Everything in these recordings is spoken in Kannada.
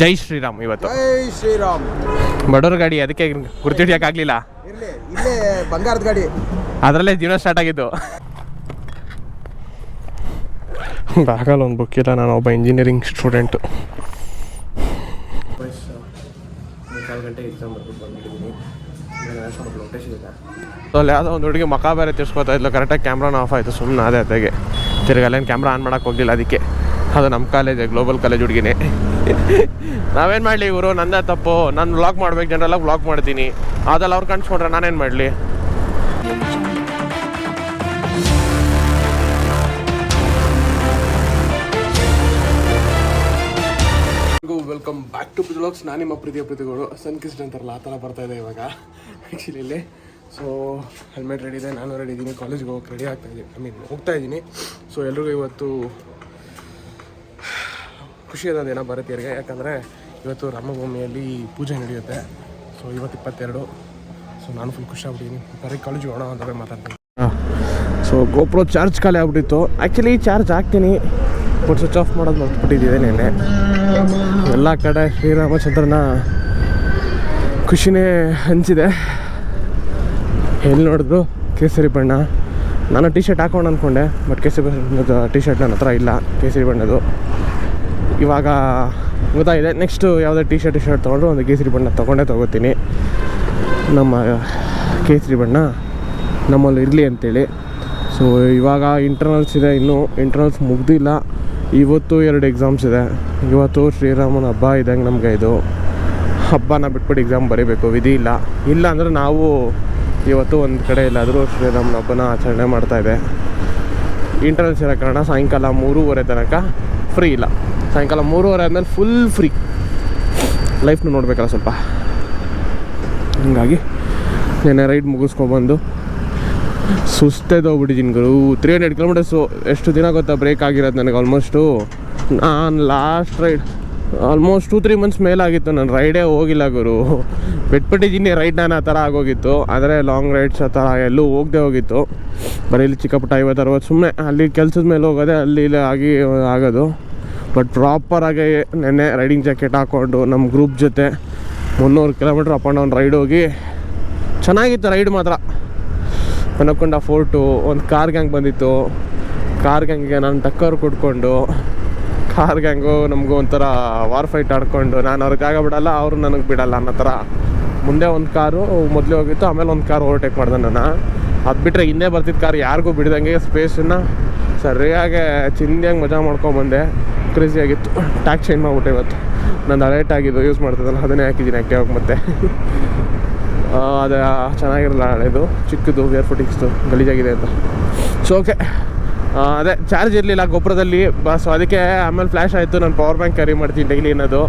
ಜೈ ಶ್ರೀರಾಮ್ ಇವತ್ತು. ಜೈ ಶ್ರೀರಾಮ್. ಬಡವ್ರ ಗಾಡಿ ಅದಕ್ಕೆ ಗುರ್ತಿಡಿಯೋಕ್ಕಾಗಲಿಲ್ಲ. ಇರ್ಲಿ ಇಲ್ಲೇ ಬಂಗಾರದ ಗಾಡಿ. ಅದರಲ್ಲೇ ಜೀವನ ಸ್ಟಾರ್ಟ್ ಆಗಿದ್ದು. ಬ್ಯಾಗಲ್ಲಿ ಒಂದು ಬುಕ್ ಇಲ್ಲ ನಾನು ಒಬ್ಬ ಇಂಜಿನಿಯರಿಂಗ್ ಸ್ಟೂಡೆಂಟು ಕಾಲು ಗಂಟೆ ಎಕ್ಸಾಮ್ ಬರ್ಬಿಟ್ಟು ಬಂದ್ಬಿಟ್ಟಿದ್ದೀನಿ ಸೊ ಅಲ್ಲಿ ಯಾವುದೋ ಒಂದು ಹುಡುಗಿ ಮಕ ಬೇರೆ ತಿರ್ಸ್ಕೊತಾ ಇದ್ಲು ಕರೆಕ್ಟಾಗಿ ಕ್ಯಾಮ್ರಾನ ಆಫ್ ಆಯಿತು ಸುಮ್ಮನೆ ಅದೇ ಅದಕ್ಕೆ ತಿರ್ಗಿ ಅಲ್ಲೇನು ಕ್ಯಾಮ್ರಾ ಆನ್ ಮಾಡೋಕ್ಕೆ ಹೋಗಲಿಲ್ಲ ಅದಕ್ಕೆ. ಅದು ನಮ್ಮ ಕಾಲೇಜೇ ಗ್ಲೋಬಲ್ ಕಾಲೇಜ್ ಹುಡುಗಿನೇ. ನಾವೇನು ಮಾಡಲಿ ಇವರು ನನ್ನ ತಪ್ಪು. ನಾನು ವ್ಲಾಗ್ ಮಾಡ್ಬೇಕು, ಜನರೆಲ್ಲ ವ್ಲಾಗ್ ಮಾಡ್ತೀನಿ. ಅದೆಲ್ಲ ಅವ್ರು ಕಾಣಿಸ್ಕೊಂಡ್ರೆ ನಾನೇನು ಮಾಡಲಿ? ವೆಲ್ಕಮ್ ಬ್ಯಾಕ್ ಟು ಬ್ಲಾಗ್ಸ್ ನಾನು ನಿಮ್ಮ ಪ್ರೀತಿಯ ಪ್ರೀತಿಗಳು. ಸನ್ಕಿಸ್ಟ್ ಅಂತಾರಲ್ಲ ಆ ಥರ ಬರ್ತಾ ಇದೆ ಇವಾಗ. ಆ್ಯಕ್ಚುಲಿ ಇಲ್ಲಿ. ಸೊ ಹೆಲ್ಮೆಟ್ ರೆಡಿ ಇದೆ, ನಾನು ರೆಡಿ ಇದ್ದೀನಿ. ಕಾಲೇಜ್ಗೆ ಹೋಗಕ್ಕೆ ರೆಡಿ ಆಗ್ತಾ ಇದ್ದೀನಿ. ಐ ಮೀನ್ ಹೋಗ್ತಾ ಇದ್ದೀನಿ. ಸೊ ಎಲ್ರಿಗೂ ಇವತ್ತು ಖುಷಿ ಅದ ದಿನ ಭಾರತೀಯರಿಗೆ ಯಾಕಂದರೆ ಇವತ್ತು ರಾಮಭೂಮಿಯಲ್ಲಿ ಪೂಜೆ ನಡೆಯುತ್ತೆ. ಸೊ ಇವತ್ತು ಇಪ್ಪತ್ತೆರಡು. ಸೊ ನಾನು ಫುಲ್ ಖುಷಿ ಬರೀ ಕಾಲೇಜಿಗೆ ಹೋಗೋಣ ಅಂತ ಮಾತಾಡ್ತೀನಿ. ಸೊ ಗೋಪ್ರೋ ಚಾರ್ಜ್ ಖಾಲಿ ಆಗ್ಬಿಟ್ಟಿತ್ತು. ಆ್ಯಕ್ಚುಲಿ ಚಾರ್ಜ್ ಹಾಕ್ತೀನಿ. ಬಟ್ ಸ್ವಿಚ್ ಆಫ್ ಮಾಡೋದು ಮರ್ತ್ಬಿಟ್ಟಿದ್ದೆ ನಿನ್ನೆ. ಎಲ್ಲ ಕಡೆ ಶ್ರೀರಾಮಚಂದ್ರನ ಖುಷಿನೇ ಹಂಚಿದೆ ಎಲ್ಲಿ ನೋಡಿದ್ರು ಕೇಸರಿ ಬಣ್ಣ. ನಾನು ಟಿ ಶರ್ಟ್ ಹಾಕೊಂಡು ಅಂದ್ಕೊಂಡೆ ಬಟ್ ಕೇಸರಿ ಬಣ್ಣದ ಟಿ ಶರ್ಟ್ ನನ್ನ ಹತ್ರ ಇಲ್ಲ, ಕೇಸರಿ ಬಣ್ಣದು. ಇವಾಗ ಗೊತ್ತಾಗಿದೆ ನೆಕ್ಸ್ಟು ಯಾವುದೇ ಟಿ ಶರ್ಟ್ ಟಿ ಶರ್ಟ್ ತೊಗೊಂಡ್ರು ಒಂದು ಕೇಸರಿ ಬಣ್ಣ ತೊಗೊಂಡೇ ತೊಗೋತೀನಿ. ನಮ್ಮ ಕೇಸರಿ ಬಣ್ಣ ನಮ್ಮಲ್ಲಿ ಇರಲಿ ಅಂತೇಳಿ. ಸೊ ಇವಾಗ ಇಂಟರ್ನಲ್ಸ್ ಇದೆ, ಇನ್ನೂ ಇಂಟರ್ನಲ್ಸ್ ಮುಗ್ದಿಲ್ಲ. ಇವತ್ತು ಎರಡು ಎಕ್ಸಾಮ್ಸ್ ಇದೆ. ಇವತ್ತು ಶ್ರೀರಾಮನ ಹಬ್ಬ ಇದ್ದಂಗೆ ನಮಗೆ ಇದು. ಹಬ್ಬನ ಬಿಟ್ಬಿಟ್ಟು ಎಕ್ಸಾಮ್ ಬರೀಬೇಕು, ವಿಧಿ ಇಲ್ಲ. ಇಲ್ಲ ಅಂದರೆ ನಾವು ಇವತ್ತು ಒಂದು ಕಡೆ ಎಲ್ಲಾದರೂ ಶ್ರೀರಾಮನ ಹಬ್ಬನ ಆಚರಣೆ ಮಾಡ್ತಾಯಿದೆ ಇಂಟರ್ನಲ್ಸ್ ಇರೋ ಕಾರಣ ಸಾಯಂಕಾಲ ಮೂರುವರೆ ತನಕ ಫ್ರೀ ಇಲ್ಲ. ಸಾಯಂಕಾಲ ಮೂರುವರೆ ಆದಮೇಲೆ ಫುಲ್ ಫ್ರೀ ಲೈಫ್ನೂ ನೋಡಬೇಕಲ್ಲ ಸ್ವಲ್ಪ. ಹೀಗಾಗಿ ನೆನ್ನೆ ರೈಡ್ ಮುಗಿಸ್ಕೊಬಂದು ಸುಸ್ತೇದೋಗ್ಬಿಟ್ಟಿದ್ದೀನಿ ಗುರು. ತ್ರೀ ಹಂಡ್ರೆಡ್ ಕಿಲೋಮೀಟರ್ಸು ಎಷ್ಟು ದಿನ ಗೊತ್ತಾ ಬ್ರೇಕ್ ಆಗಿರೋದು ನನಗೆ ಆಲ್ಮೋಸ್ಟು ನಾನು last ride almost two three months ಮೇಲಾಗಿತ್ತು ನಾನು ರೈಡೇ ಹೋಗಿಲ್ಲ ಗುರು. ಬಿಟ್ಬಿಟ್ಟಿದ್ದೀನಿ ರೈಡ್ ನಾನು ಆ ಥರ ಆಗೋಗಿತ್ತು. ಆದರೆ ಲಾಂಗ್ ರೈಡ್ಸ್ ಆ ಥರ ಎಲ್ಲೂ ಹೋಗದೆ ಹೋಗಿತ್ತು. ಬರೀ ಇಲ್ಲಿ ಚಿಕ್ಕಪುಟ್ಟ ಐವತ್ತು, ಅರವತ್ತು ಸುಮ್ಮನೆ ಅಲ್ಲಿ ಕೆಲಸದ ಮೇಲೆ ಹೋಗೋದೆ ಅಲ್ಲಿ ಇಲ್ಲಿ ಆಗಿ ಆಗೋದು. ಬಟ್ ಪ್ರಾಪರಾಗಿ ನೆನ್ನೆ ರೈಡಿಂಗ್ ಜಾಕೆಟ್ ಹಾಕ್ಕೊಂಡು ನಮ್ಮ ಗ್ರೂಪ್ ಜೊತೆ ಮುನ್ನೂರು kilometre up and down ride ಹೋಗಿ ಚೆನ್ನಾಗಿತ್ತು ರೈಡ್ ಮಾತ್ರ. ಅನ್ನಕೊಂಡ ಫೋರ್ಟು ಒಂದು ಕಾರ್ ಗ್ಯಾಂಗ್ ಬಂದಿತ್ತು. ಕಾರ್ ಗ್ಯಾಂಗಿಗೆ ನಾನು ಟಕ್ಕರ್ ಕೊಟ್ಕೊಂಡು ಕಾರ್ ಗ್ಯಾಂಗು ನಮಗೂ ಒಂಥರ ವಾರ್ ಫೈಟ್ ಆಡ್ಕೊಂಡು ನಾನು ಅವ್ರಿಗೆ ಜಾಗ ಬಿಡಲ್ಲ, ಅವರು ನನಗೆ ಬಿಡಲ್ಲ ಅನ್ನೋ ಥರ. ಮುಂದೆ ಒಂದು ಕಾರು ಮೊದಲೇ ಹೋಗಿತ್ತು, ಆಮೇಲೆ ಒಂದು ಕಾರ್ ಓವರ್ಟೇಕ್ ಮಾಡಿದೆ ನಾನು. ಅದು ಬಿಟ್ಟರೆ ಹಿಂದೆ ಬರ್ತಿದ್ದ ಕಾರ್ ಯಾರಿಗೂ ಬಿಡ್ದಂಗೆ ಸ್ಪೇಸನ್ನು ಸರಿಯಾಗಿ ಚಿಂದಿಯಾಗಿ ಮಜಾ ಮಾಡ್ಕೊಂಬಂದೆ ಕ್ರೇಜಿಯಾಗಿತ್ತು ಟ್ಯಾಕ್ ಚೇಂಜ್ ಮಾಡ್ಬಿಟ್ಟೆ ಇವತ್ತು. ನಂದು ಅಲರ್ಟ್ ಆಗಿದ್ದು ಯೂಸ್ ಮಾಡ್ತಿದ್ದಲ್ಲ, ಅದನ್ನೇ ಹಾಕಿದ್ದೀನಿ ಆ್ಯಕ್ಟಿವ್ ಮತ್ತೆ. ಅದು ಚೆನ್ನಾಗಿರಲ್ಲ ಹಳೆಯದು ಚಿಕ್ಕದು ಏರ್ ಫುಟಿಂಗ್ಸ್ದು ಗಲೀಜಾಗಿದೆ ಅಂತ. ಸೊ ಓಕೆ ಅದೇ ಚಾರ್ಜ್ ಇರಲಿಲ್ಲ ಗೊಬ್ಬರದಲ್ಲಿ. ಸೊ ಅದಕ್ಕೆ ಆಮೇಲೆ ಫ್ಲ್ಯಾಶ್ ಆಯಿತು. ನಾನು ಪವರ್ ಬ್ಯಾಂಕ್ ಕ್ಯಾರಿ ಮಾಡ್ತೀನಿ ಡೈಲಿ ಅನ್ನೋದು.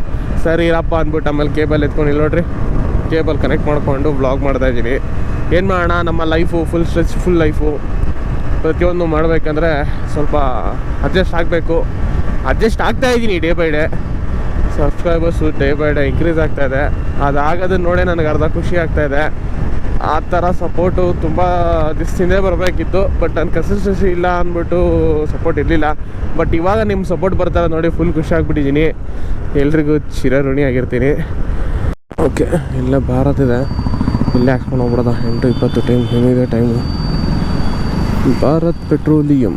ಸರಿ, ಇರಪ್ಪ ಅಂದ್ಬಿಟ್ಟು ಆಮೇಲೆ ಕೇಬಲ್ ಎತ್ಕೊಂಡು ಇಲ್ಲಿ ನೋಡ್ರಿ. ಕೇಬಲ್ ಕನೆಕ್ಟ್ ಮಾಡಿಕೊಂಡು ಬ್ಲಾಗ್ ಮಾಡ್ತಾ ಇದ್ದೀನಿ. ಏನು ಮಾಡೋಣ? ನಮ್ಮ life full stretch full life ಪ್ರತಿಯೊಂದು ಮಾಡಬೇಕಂದ್ರೆ ಸ್ವಲ್ಪ ಅಡ್ಜಸ್ಟ್ ಆಗಬೇಕು. ಅಡ್ಜಸ್ಟ್ ಆಗ್ತಾ ಇದ್ದೀನಿ day by day subscribers day by day increase ಆಗ್ತಾ ಇದೆ. ಅದಾಗೋದನ್ನ ನೋಡೇ ನನಗೆ ಅರ್ಧ ಖುಷಿ ಆಗ್ತಾ ಇದೆ. ಆ ಥರ ಸಪೋರ್ಟು ತುಂಬ ದಿವಸದಿಂದೇ ಬರಬೇಕಿತ್ತು ಬಟ್ ನನ್ನ ಕನ್ಸಿಸ್ಟೆನ್ಸಿ ಇಲ್ಲ ಅಂದ್ಬಿಟ್ಟು ಸಪೋರ್ಟ್ ಇರಲಿಲ್ಲ. ಬಟ್ ಇವಾಗ ನಿಮ್ಮ ಸಪೋರ್ಟ್ ಬರ್ತಾರೆ ನೋಡಿ ಫುಲ್ ಖುಷಿ ಆಗಿಬಿಟ್ಟಿದ್ದೀನಿ ಎಲ್ರಿಗೂ ಚಿರಋಣಿ ಆಗಿರ್ತೀನಿ. ಓಕೆ ಇಲ್ಲೇ ಭಾರತ ಇದೆ. ಇಲ್ಲೇ ಹಾಕ್ಕೊಂಡು ಹೋಗ್ಬಿಡೋದ ಎಂಟು ಇಪ್ಪತ್ತು ಟೈಮ್ ಹೆಂಗಿದೆ ಟೈಮು ಭಾರತ್ ಪೆಟ್ರೋಲಿಯಂ.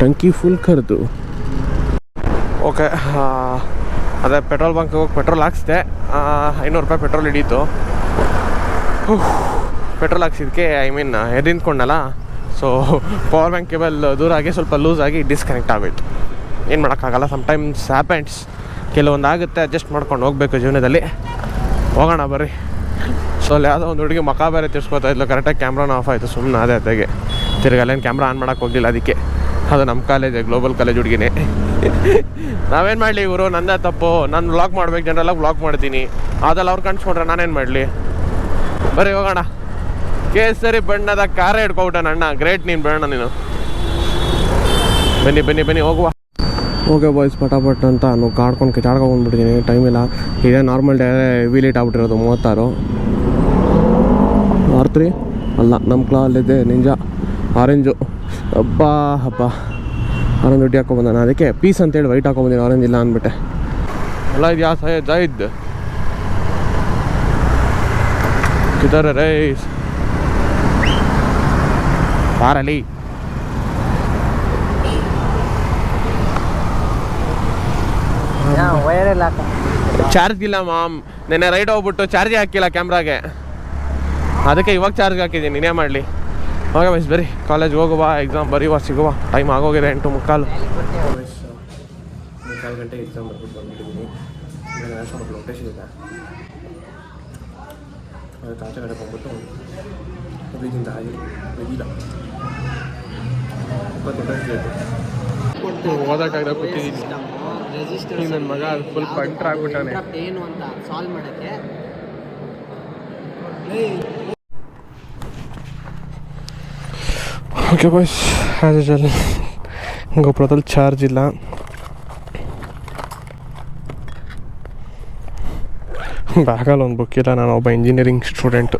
ಟಂಕಿ ಫುಲ್ ಕರೆದು ಓಕೆ ಅದೇ ಪೆಟ್ರೋಲ್ ಬಂಕ್ ಹೋಗಿ ಪೆಟ್ರೋಲ್ ಹಾಕ್ಸಿದೆ. ಐನೂರು ರೂಪಾಯಿ ಪೆಟ್ರೋಲ್ ಹಿಡೀತು. ಪೆಟ್ರೋಲ್ ಹಾಕ್ಸಿದ್ಕೆ, ಐ ಮೀನ್ ಎದ್ದು ನಿಂತ್ಕೊಂಡಲ್ಲ? ಸೊ ಪವರ್ ಬ್ಯಾಂಕ್ ಕೇಬಲ್ ದೂರ ಆಗಿ ಸ್ವಲ್ಪ ಲೂಸ್ ಆಗಿ ಡಿಸ್ಕನೆಕ್ಟ್ ಆಗೋಯ್ತು. ಏನು ಮಾಡೋಕ್ಕಾಗಲ್ಲ ಸಮ್ಟೈಮ್ಸ್ ಹ್ಯಾಪೆಂಡ್ಸ್ ಕೆಲವೊಂದು ಆಗುತ್ತೆ ಅಡ್ಜಸ್ಟ್ ಮಾಡ್ಕೊಂಡು ಹೋಗಬೇಕು ಜೀವನದಲ್ಲಿ. ಹೋಗೋಣ ಬರ್ರಿ. ಸೊ ಅಲ್ಲಿ ಯಾವುದೋ ಒಂದು ಹುಡುಗಿ ಮಕ ಬೇರೆ ತಿರ್ಸ್ಕೊತಾ ಇದ್ಲು. ಕರೆಕ್ಟಾಗಿ ಕ್ಯಾಮ್ರಾನ ಆಫ್ ಆಯಿತು ಸುಮ್ಮನೆ ಅದೇ ಅದಾಗೆ ತಿರ್ಗಿ ಅಲ್ಲೇನು ಕ್ಯಾಮ್ರಾ ಆನ್ ಮಾಡೋಕ್ಕೆ ಹೋಗಲಿಲ್ಲ ಅದಕ್ಕೆ. ಅದು ನಮ್ಮ ಕಾಲೇಜ್ ಗ್ಲೋಬಲ್ ಕಾಲೇಜ್ ಹುಡುಗಿನೇ. ನಾವೇನು ಮಾಡಲಿ ಇವರು ನನ್ನ ತಪ್ಪು. ನಾನು ವ್ಲಾಗ್ ಮಾಡ್ಬೇಕು, ಜನರೆಲ್ಲ ವ್ಲಾಗ್ ಮಾಡ್ತೀನಿ. ಅದೆಲ್ಲ ಅವ್ರು ಕಾಣಿಸ್ಕೊಂಡ್ರೆ ನಾನೇನು ಮಾಡಲಿ? ಬರೀ ಹೋಗೋಣ. ಕೇಸರಿ ಬಣ್ಣದ ಕಾರ ಹಿಡ್ಕೊಬಿಟ್ಟ ಅಣ್ಣ. ಗ್ರೇಟ್ ನೀನು ಬೇಡ ನೀನು. ಬನ್ನಿ ಬನ್ನಿ ಬನ್ನಿ, ಹೋಗುವ. ಓಕೆ ಬಾಯ್ಸ್ ಪಟಾಪಟ್ ಅಂತ ನಾನು ಕಾಡ್ಕೊಂಡು ಬಂದ್ಬಿಟ್ಟಿದ್ದೀನಿ ಟೈಮ್ ಇಲ್ಲ. ಇದೇ ನಾರ್ಮಲ್ ಡೇ ಹೆವಿ ಲೇಟ್ ಆಗ್ಬಿಟ್ಟಿರೋದು ಮೂವತ್ತಾರು. ಆರ್ತ್ರಿ ಅಲ್ಲ ನಮ್ಮ ಕ್ಲಾಲಿದೆ ನಿಂಜ ಆರೆಂಜು ಅಬ್ಬಾ ಹಬ್ಬ ಆನಂದ್ ದುಡ್ಡು ಹಾಕೊಂಬಂದ ನಾನು ಅದಕ್ಕೆ ಪೀಸ್ ಅಂತೇಳಿ ವೈಟ್ ಹಾಕೊಂಬಂದಿನಿ ಆನಂದ್ ಇಲ್ಲ ಅಂದ್ಬಿಟ್ಟೆ. ಎಲ್ಲ ಇದು. ಯಾವ ಸಹ ಜಾಯಿದ್ ಕಿದಾರೆ ರೈಸ್ ಪಾರಲಿ ಚಾರ್ಜ್ ಇಲ್ಲ ಮಾಮ್. ನೆನ್ನೆ ರೈಡ್ ಹೋಗ್ಬಿಟ್ಟು ಚಾರ್ಜೇ ಹಾಕಿಲ್ಲ ಕ್ಯಾಮ್ರಾಗೆ. ಅದಕ್ಕೆ ಇವಾಗ ಚಾರ್ಜ್ ಹಾಕಿದ್ದೀನಿ ನೀನೇ ಮಾಡಲಿ. ಹೋಗ ಬಸ್ ಬರೀ ಕಾಲೇಜ್ ಹೋಗುವ ಎಕ್ಸಾಮ್ ಬರೀವ ಸಿಗುವ. ಟೈಮ್ ಆಗೋಗಿದೆ ಎಂಟು ಮುಕ್ಕಾಲು. ಮುಕ್ಕಾಲು ಗಂಟೆಗೆ ಎಕ್ಸಾಮ್ ಬರ್ಬಿಟ್ಟು ಬಂದ್ಬಿಟ್ಟಿದ್ದೀನಿ. ಲೊಕೇಶನ್ ಇದೆ. ಅದಕ್ಕೆ ಆಚೆ ಕಡೆ ಬಂದ್ಬಿಟ್ಟು ಹುಡುಗಿಂದ ಆಗಿ ಓದಕ್ಕಾಗದ ಕೂತಿದ್ದೀನಿ. ನನ್ನ ಮಗ ಫುಲ್ ಕಂಟ್ರ್ ಆಗ್ಬಿಟ್ಟಾನೆ. ಏನು ಅಂತ ಸಾಲ್ವ್ ಮಾಡೋಕ್ಕೆ? ಓಕೆ ಬಾಯ್ಸ್ ಆ್ಯಸ್ ಯೂಶಲ್ ಗೋಪುರದಲ್ಲಿ ಚಾರ್ಜ್ ಇಲ್ಲ ಬ್ಯಾಗಲ್ಲಿ ಒಂದು ಬುಕ್ ಇಲ್ಲ ನಾನು ಒಬ್ಬ ಇಂಜಿನಿಯರಿಂಗ್ ಸ್ಟೂಡೆಂಟು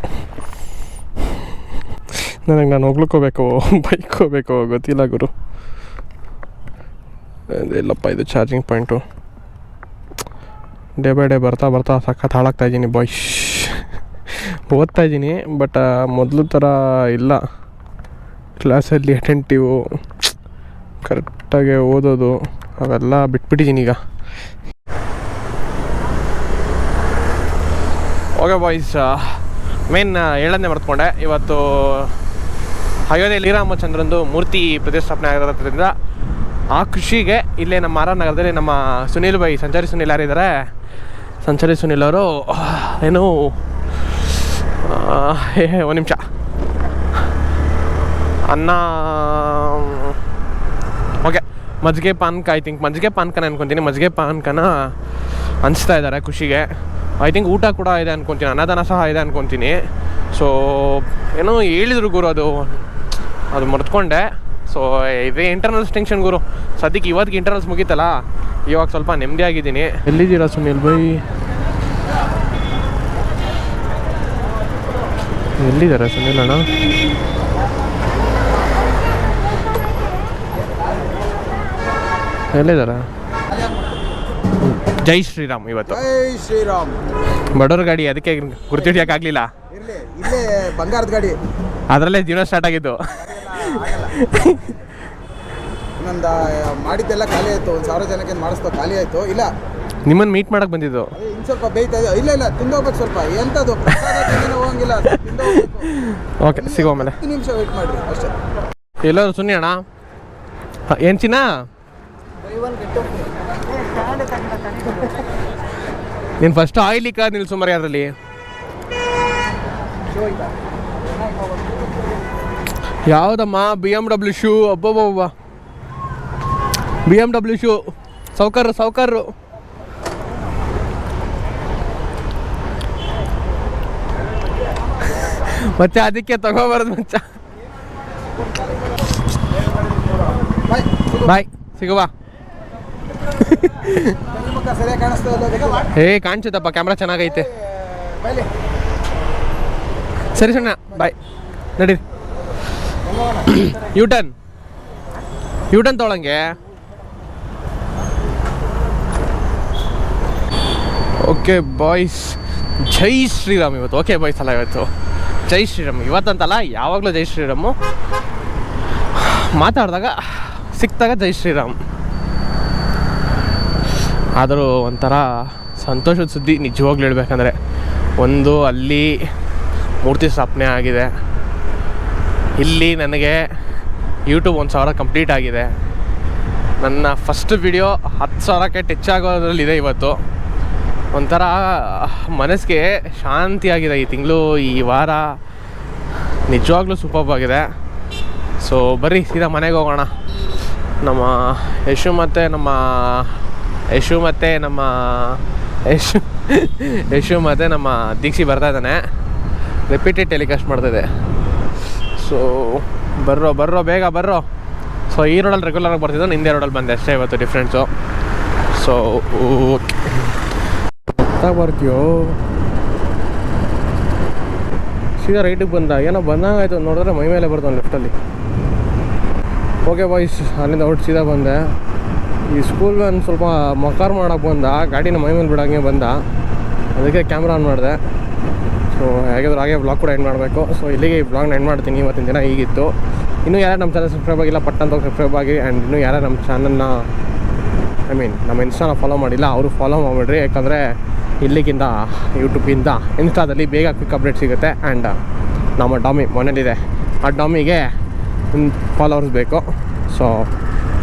ನನಗೆ ನಾನು ಹೋಗ್ಲಿಕ್ಕೋಬೇಕು ಬೈಕ್ ಹೋಗ್ಬೇಕು ಗೊತ್ತಿಲ್ಲ ಗುರು ಇಲ್ಲಪ್ಪ ಇದು charging point day by day ಬರ್ತಾ ಬರ್ತಾ ಸಖತ್ ಹಾಳಾಗ್ತಾ ಇದ್ದೀನಿ ಬಾಯ್ಸ್ ಓದ್ತಾ ಇದ್ದೀನಿ ಬಟ್ ಮೊದಲು ಥರ ಇಲ್ಲ ಕ್ಲಾಸಲ್ಲಿ ಅಟೆಂಟಿವು ಕರೆಕ್ಟಾಗಿ ಓದೋದು, ಅವೆಲ್ಲ ಬಿಟ್ಬಿಟ್ಟಿದ್ದೀನಿ ಈಗ. ಓಕೆ ಬಾಯ್ಸ್ ಮೇನ್ ಏಳನೇ ಮರ್ತ್ಕೊಂಡೆ ಇವತ್ತು ಅಯೋಧ್ಯೆ ಲೀರಾಮಚಂದ್ರಂದು ಮೂರ್ತಿ ಪ್ರತಿಷ್ಠಾಪನೆ ಆಗಿರೋದ್ರಿಂದ ಆ ಕೃಷಿಗೆ ಇಲ್ಲೇ ನಮ್ಮ ಆರ ನಗರದಲ್ಲಿ ನಮ್ಮ ಸುನೀಲ್ ಬೈ ಸಂಚಾರಿ ಸುನೀಲ್ ಯಾರಿದ್ದಾರೆ? ಸಂಚಾರಿ ಸುನೀಲ್ ಅವರು ಏನು ಒಂದು ನಿಮಿಷ. ಅನ್ನ ಓಕೆ. ಮಜ್ಜಿಗೆ ಪಾನ್ಕ ಐ ಥಿಂಕ್ ಮಜ್ಜಿಗೆ ಪಾನ್ಕನ ಅನ್ಕೊತೀನಿ. ಮಜ್ಜಿಗೆ ಪಾನ್ಕನ ಹಂಚ್ತಾ ಇದ್ದಾರೆ ಖುಷಿಗೆ. ಐ ಥಿಂಕ್ ಊಟ ಕೂಡ ಇದೆ ಅನ್ಕೊತೀನಿ. ಅನ್ನದಾನ ಸಹ ಇದೆ ಅನ್ಕೊತೀನಿ. ಸೊ ಏನೋ ಹೇಳಿದ್ರು ಗುರು ಅದು. ಅದು ಮರ್ತ್ಕೊಂಡೆ. ಸೊ ಇದೇ ಇಂಟರ್ನಲ್ಸ್ ಟೆನ್ಷನ್ ಗುರು. ಸದ್ಯಕ್ಕೆ ಇವತ್ತಿಗೆ ಇಂಟರ್ನಲ್ಸ್ ಮುಗೀತಲ್ಲ? ಇವಾಗ ಸ್ವಲ್ಪ ನೆಮ್ಮದಿ ಆಗಿದ್ದೀನಿ. ಎಲ್ಲಿದ್ದೀರಾ ಸುನಿಲ್ ಬೈ? ಎಲ್ಲಿದ್ದಾರೆ ಸುನಿಲ್ ಅಣ್ಣ? ಎಲ್ಲಿದ್ದಾರೆ? ಜೈ ಶ್ರೀರಾಮ್ ಇವತ್ತು. ಜೈ ಶ್ರೀರಾಮ್. ಬಡವ್ರ ಗಾಡಿ ಅದಕ್ಕೆ ಗುರ್ತಿಡಿಯೋಕ್ಕಾಗಲಿಲ್ಲ ಇರ್ಲಿ ಇಲ್ಲೇ ಬಂಗಾರದ ಗಾಡಿ. ಅದರಲ್ಲೇ ಜೀವನ ಸ್ಟಾರ್ಟ್ ಆಗಿದ್ದು. ಇನ್ನೊಂದು ಮಾಡಿದ್ದೆಲ್ಲ ಖಾಲಿ ಆಯ್ತು. ಒಂದು ಸಾವಿರ ಜನಕ್ಕೆ ಮಾಡಿಸ್ತು ಖಾಲಿ ಆಯ್ತು. ಇಲ್ಲ. ನಿಮ್ಮನ್ನು ಮೀಟ್ ಮಾಡಕ್ಕೆ ಬಂದಿದ್ದು. ಅದೇ ಇನ್ನು ಸ್ವಲ್ಪ ಬೇಯ್ತಾ ಇದೆ ಇಲ್ಲ ಇಲ್ಲ ತಿಂದೋಗ್ಬೇಕು ಸ್ವಲ್ಪ. ಎಂಥದ್ದು ಪ್ರಸಾದ ತಿಂದೇನೆ ಹೋಗಂಗಿಲ್ಲ. ಓಕೆ ಸಿಗೋ ಮೇಲೆ ಹತ್ತು ನಿಮಿಷ ವೆಯ್ಟ್ ಮಾಡಿರಿ ಅಷ್ಟೇ. ಎಲ್ಲರೂ ಸುನ್ನಿ ಅಣ್ಣ. ಏನು ಚಿನ್ನ? ನೀನು ಫಸ್ಟ್ ಆಯಿಲ್ ಕಾರ್ ನಿಲ್ಸು ಮರಿ ಅದರಲ್ಲಿ. ಯಾವುದಮ್ಮ? ಬಿ ಎಂ ಡಬ್ಲ್ಯೂ ಶೂ ಅಬ್ಬಬ್ಬಬ್ಬ. ಬಿ ಎಂ ಡಬ್ಲ್ಯೂ ಶೂ ಸೌಕರ್ ಸೌಕರ್ರು ಮತ್ತೆ ಅದಕ್ಕೆ ತಗೋಬಾರ್ದು ಮಚ್ಚ. ಬಾಯ್ ಸಿಗುವ ಮುಖ ಸರಿಯಾಗಿ ಕಾಣಿಸ್ತಾ ಇಲ್ಲ ಗೊತ್ತಿಲ್ಲ. ಏ, ಕಾಣಿಸುತ್ತಪ್ಪ ಕ್ಯಾಮ್ರಾ ಚೆನ್ನಾಗೈತೆ. ಸರಿ ಸಣ್ಣ ಬಾಯ್ ನಡೀರಿ. ಯೂಟನ್ ಯೂಟನ್ ತೊಗೊಳಂಗೆ. ಓಕೆ ಬಾಯ್ಸ್ ಜೈ ಶ್ರೀರಾಮ್ ಇವತ್ತು. ಓಕೆ ಬಾಯ್ಸ್ ಅಲ್ಲ ಇವತ್ತು. ಜೈ ಶ್ರೀರಾಮ್. ಇವತ್ತಂತಲ್ಲ, ಯಾವಾಗಲೂ ಜೈ ಶ್ರೀರಾಮು. ಮಾತಾಡಿದಾಗ ಸಿಕ್ತಾಗ ಜೈ ಶ್ರೀರಾಮ್. ಆದರೂ ಒಂಥರ ಸಂತೋಷದ ಸುದ್ದಿ ನಿಜವಾಗ್ಲೂ ಹೇಳ್ಬೇಕಂದ್ರೆ, ಒಂದು ಅಲ್ಲಿ ಮೂರ್ತಿ ಸ್ಥಾಪನೆ ಆಗಿದೆ. ಇಲ್ಲಿ ನನಗೆ ಯೂಟ್ಯೂಬ್ ಒಂದು ಸಾವಿರ ಕಂಪ್ಲೀಟ್ ಆಗಿದೆ. ನನ್ನ ಫಸ್ಟ್ ವಿಡಿಯೋ ಹತ್ತು ಸಾವಿರಕ್ಕೆ ಟಚ್ ಆಗೋದ್ರಲ್ಲಿದೆ ಇವತ್ತು. ಒಂಥರ ಮನಸ್ಸಿಗೆ ಶಾಂತಿಯಾಗಿದೆ ಈ ತಿಂಗಳು, ಈ ವಾರ ನಿಜವಾಗ್ಲೂ ಸೂಪರ್ ಆಗಿದೆ. ಸೊ ಬರ್ರಿ ಸೀದಾ ಮನೆಗೆ ಹೋಗೋಣ. ನಮ್ಮ ಯಶು ಮತ್ತು ನಮ್ಮ ಯಶು ಮತ್ತು ನಮ್ಮ ಯಶು ಯಶು ಮತ್ತು ನಮ್ಮ ದೀಕ್ಷಿ ಬರ್ತಾ ಇದ್ದಾನೆ. ರಿಪೀಟೆಡ್ ಟೆಲಿಕಾಸ್ಟ್ ಮಾಡ್ತಿದೆ. ಸೊ ಬರ್ರೋ ಬರ್ರೋ, ಬೇಗ ಬರ್ರೋ. ಸೊ ಈ ರೋಡಲ್ಲಿ ರೆಗ್ಯುಲರಾಗಿ ಬರ್ತಿದ್ದು ನಿಂದೆ ರೋಡಲ್ಲಿ ಬಂದೆ ಅಷ್ಟೇ ಇವತ್ತು ಡಿಫ್ರೆನ್ಸು ಸೊ ಓಕೆ ಬರ್ತೀಯೋ? ಸೀದಾ ರೈಟಿಗೆ ಬಂದ. ಏನೋ ಬಂದಂಗಾಯ್ತು, ನೋಡಿದ್ರೆ ಮೈ ಮೇಲೆ ಬರ್ತಾನೆ ಲೆಫ್ಟಲ್ಲಿ ಓಕೆ ಬಾಯ್ಸ್ ಅಲ್ಲಿಂದ ಹೊರಟು ಸೀದಾ ಬಂದೆ. ಈ ಸ್ಕೂಲ್ ಒಂದು ಸ್ವಲ್ಪ ಮಕಾರ್ ಮಾಡೋಕ್ಕೆ ಬಂದ ಗಾಡಿನ ಮೈ ಮೇಲೆ ಬಿಡೋಂಗೆ ಬಂದ. ಅದಕ್ಕೆ ಕ್ಯಾಮ್ರಾ ಆನ್ ಮಾಡಿದೆ. ಸೊ ಹೇಗಿದ್ರು ಹಾಗೆ ಬ್ಲಾಗ್ ಕೂಡ ಎಂಡ್ ಮಾಡಬೇಕು. ಸೊ ಇಲ್ಲಿಗೆ ಈ ಬ್ಲಾಗ್ನ ಎಂಡ್ ಮಾಡ್ತೀನಿ. ಇವತ್ತಿನ ದಿನ ಹೀಗಿತ್ತು. ಇನ್ನೂ ಯಾರು ನಮ್ಮ ಚಾನಲ್ ಸಬ್ಸ್ಕ್ರೈಬ್ ಆಗಿಲ್ಲ ಪಟ್ಟಂತ ಸಬ್ಸ್ಕ್ರೈಬ್ ಆಗಿ ಆ್ಯಂಡ್ ಇನ್ನೂ ಯಾರು ನಮ್ಮ ಚಾನಲ್ನ ಐ ಮೀನ್ ನಮ್ಮ ಇನ್ಸ್ಟಾನ ಫಾಲೋ ಮಾಡಿಲ್ಲ, ಅವರು ಫಾಲೋ ಮಾಡಿಬಿಡ್ರಿ. ಯಾಕಂದರೆ ಇಲ್ಲಿಗಿಂತ ಯೂಟ್ಯೂಬಿಂದ ಇನ್ಸ್ಟಾದಲ್ಲಿ ಬೇಗ ಕ್ವಿಕ್ ಅಪ್ಡೇಟ್ ಸಿಗುತ್ತೆ. ಆ್ಯಂಡ್ ನಮ್ಮ ಡಾಮಿ ಮನೇಲಿದೆ. ಆ ಡಾಮಿಗೆ ಫಾಲೋವರ್ಸ್ ಬೇಕು. ಸೊ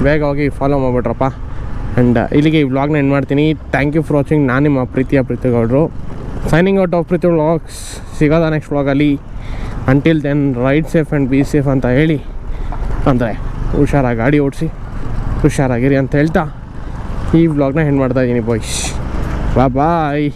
ಬೇಗ ಹೋಗಿ ಫಾಲೋ ಮಾಡಿಬಿಟ್ರಪ್ಪ. ಆ್ಯಂಡ್ ಇಲ್ಲಿಗೆ ಈ ವ್ಲಾಗ್ನ ಎಂಡ್ ಮಾಡ್ತೀನಿ. ಥ್ಯಾಂಕ್ ಯು ಫಾರ್ ವಾಚಿಂಗ್ ನಾನು ನಿಮ್ಮ ಪ್ರೀತಿಯ ಪ್ರೀತಿಗೌಡರು. Signing out of Preethi vlogs ಸಿಗೋದ next ವ್ಲಾಗಲ್ಲಿ until then ride safe and be safe ಅಂತ ಹೇಳಿ. ಅಂದರೆ, ಹುಷಾರಾಗಿ ಗಾಡಿ ಓಡಿಸಿ, ಹುಷಾರಾಗಿರಿ ಅಂತ ಹೇಳ್ತಾ ಈ ವ್ಲಾಗ್ನ ಎಂಡ್ ಮಾಡ್ತಾ ಇದ್ದೀನಿ ಬಾಯ್ಸ್ ಬಾ ಬಾಯ್